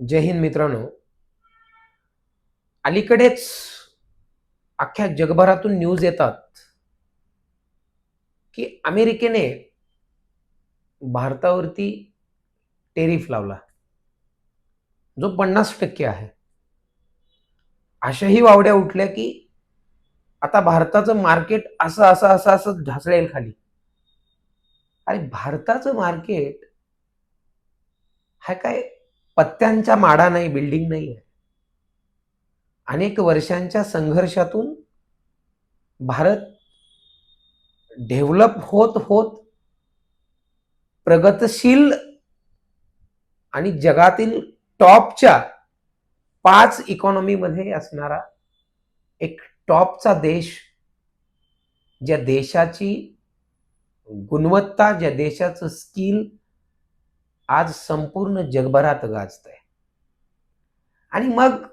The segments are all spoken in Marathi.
जय हिंद मित्रांनो. अलीकडेच अख्ख्या जगभरातून न्यूज येतात की अमेरिकेने भारतावरती टेरिफ लावला. जो पन्नास टक्के आहे. अशाही वावड्या उठल्या की आता भारताचं मार्केट असं असं असं असं ढासळेल खाली. अरे भारताचं मार्केट हा काय पत्त्यांच्या माडा नाही बिल्डिंग नाही आहे. अनेक वर्षांच्या संघर्षातून भारत डेव्हलप होत होत प्रगतशील आणि जगातील टॉपच्या पाच इकॉनॉमीमध्ये असणारा एक टॉपचा देश ज्या देशाची गुणवत्ता ज्या देशाचं स्किल आज संपूर्ण जगभरात गाजत आहे आणि मग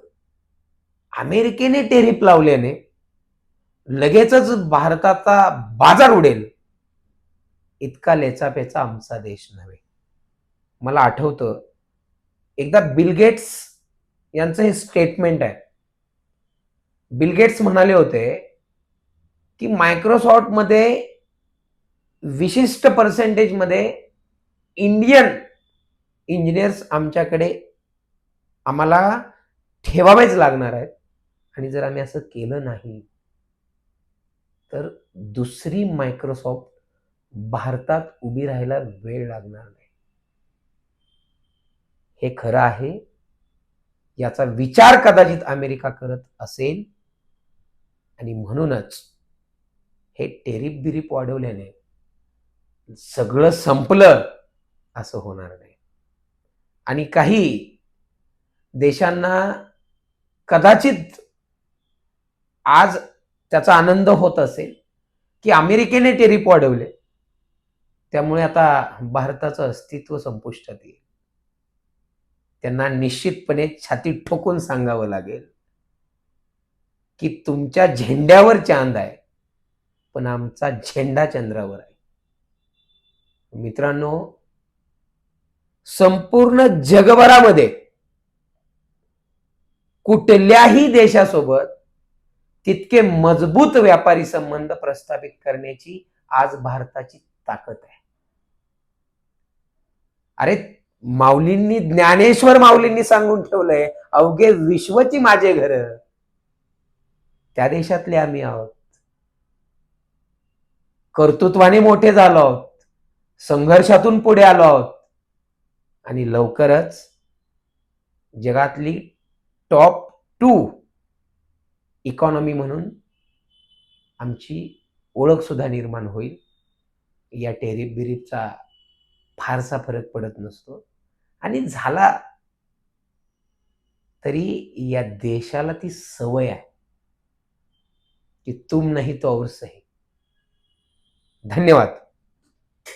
अमेरिकेने टेरिफ लावल्याने लगेचच भारताचा बाजार उडेल. इतका लेचापेचा आमचा देश नव्हे. मला आठवतं एकदा बिलगेट्स यांचं हे स्टेटमेंट आहे. बिलगेट्स म्हणाले होते की मायक्रोसॉफ्टमध्ये विशिष्ट पर्सेंटेजमध्ये इंडियन इंजिनियर्स आमच्याकडे आम्हाला ठेवावेच लागणार आहेत. आणि जर आम्ही असं केलं नाही तर दुसरी मायक्रोसॉफ्ट भारतात उभी राहायला वेळ लागणार नाही. हे खरं आहे. याचा विचार कदाचित अमेरिका करत असेल. आणि म्हणूनच हे टेरिप बिरीप वाढवल्याने सगळं संपलं असं होणार नाही. आणि काही देशांना कदाचित आज त्याचा आनंद होत असेल की अमेरिकेने टेरिप वाढवले त्यामुळे आता भारताचं अस्तित्व संपुष्टात येईल. त्यांना निश्चितपणे छाती ठोकून सांगावं लागेल की तुमच्या झेंड्यावर चांद आहे पण आमचा झेंडा चंद्रावर आहे. मित्रांनो संपूर्ण जगभरामध्ये कुठल्याही देशासोबत तितके मजबूत व्यापारी संबंध प्रस्थापित करण्याची आज भारताची ताकद आहे. अरे माऊलींनी ज्ञानेश्वर माऊलींनी सांगून ठेवलंय अवघे विश्वची माझे घर. त्या देशातले आम्ही आहोत. कर्तृत्वाने मोठे झालो आहोत. संघर्षातून पुढे आलो आहोत. आणि लवकरच जगातली टॉप टू इकॉनॉमी म्हणून आमची ओळख सुद्धा निर्माण होईल. या टेरिफ बिरीफचा फारसा फरक पडत नसतो. आणि झाला तरी या देशाला ती सवय आहे की तुम नाही तो और सही. धन्यवाद.